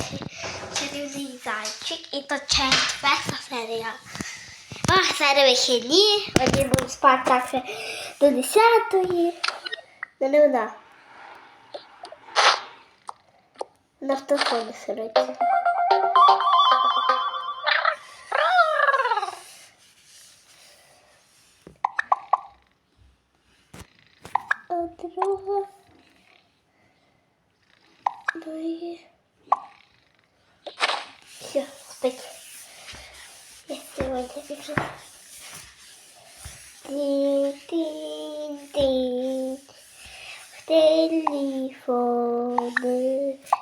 називається Чарівний зайчик. І то четверта серія. А, серія вихідні. Вони будуть спати так до 10-ї. Ну, не вона. На автофоні сидить. Друга. Друге. Спить. Я сегодня пишу. Тин-тин-тин. В телефоне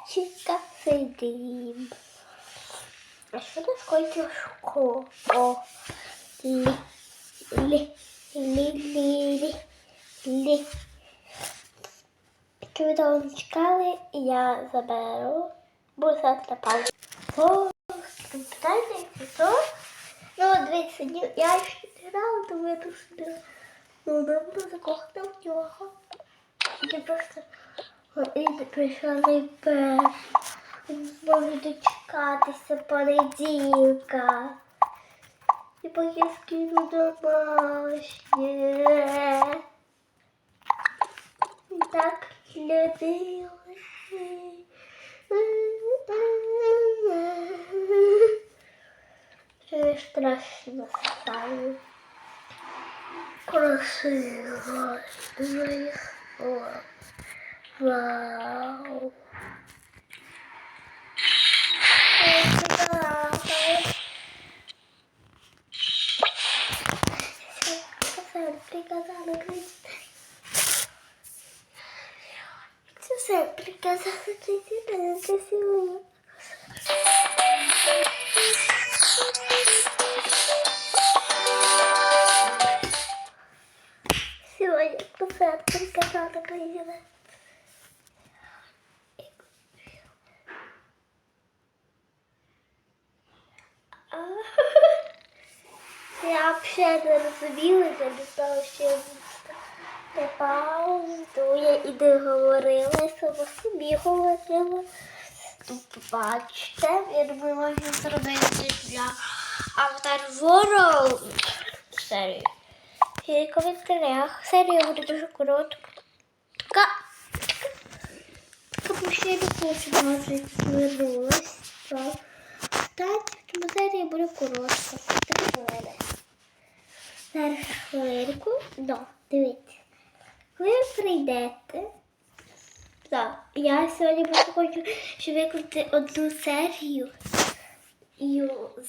чика сидим. А що таке тяжко? О, лі, лі, лі, лі, лі, лі. Якщо чекали, я заберу. Зараз на паузу. О, питання, що? Ну, дивіться, ні- я ще не грала, тому я собі. Ну, не закохана в нього. Я просто і прийшла найперше. Не зможу дочекатися понеділка. І поки скину домашнє. Так любила. strasznie fajnie. no moich Wow. Obrigada, Sempre casado, acreditando que esse mundo. Сегодня посад приказала. Я взагалі не розуміла, я не знала, що я не паузу, я і не говорила, сама собі говорила. Бачите, я думаю, можна зробити для Avatar World серію. І в коментарях серія буде дуже коротка. Тому що я не хочу багато звернулась. Так, тому серія буде коротка. Три хвилини. Зараз хвилинку. Да, дивіться. Ви прийдете. Так, я сьогодні просто хочу, щоб викликати одну серію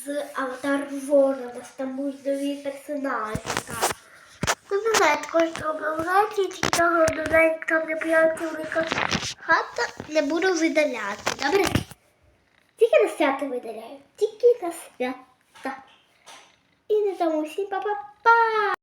з Avatar World. Там будуть нові персонажі. Так. Кожного облагати, того новенького там не появиться велика хата, не буду видаляти. Добре? Тільки на свято видаляю. Тільки на свято. І не тому всім па-па-па!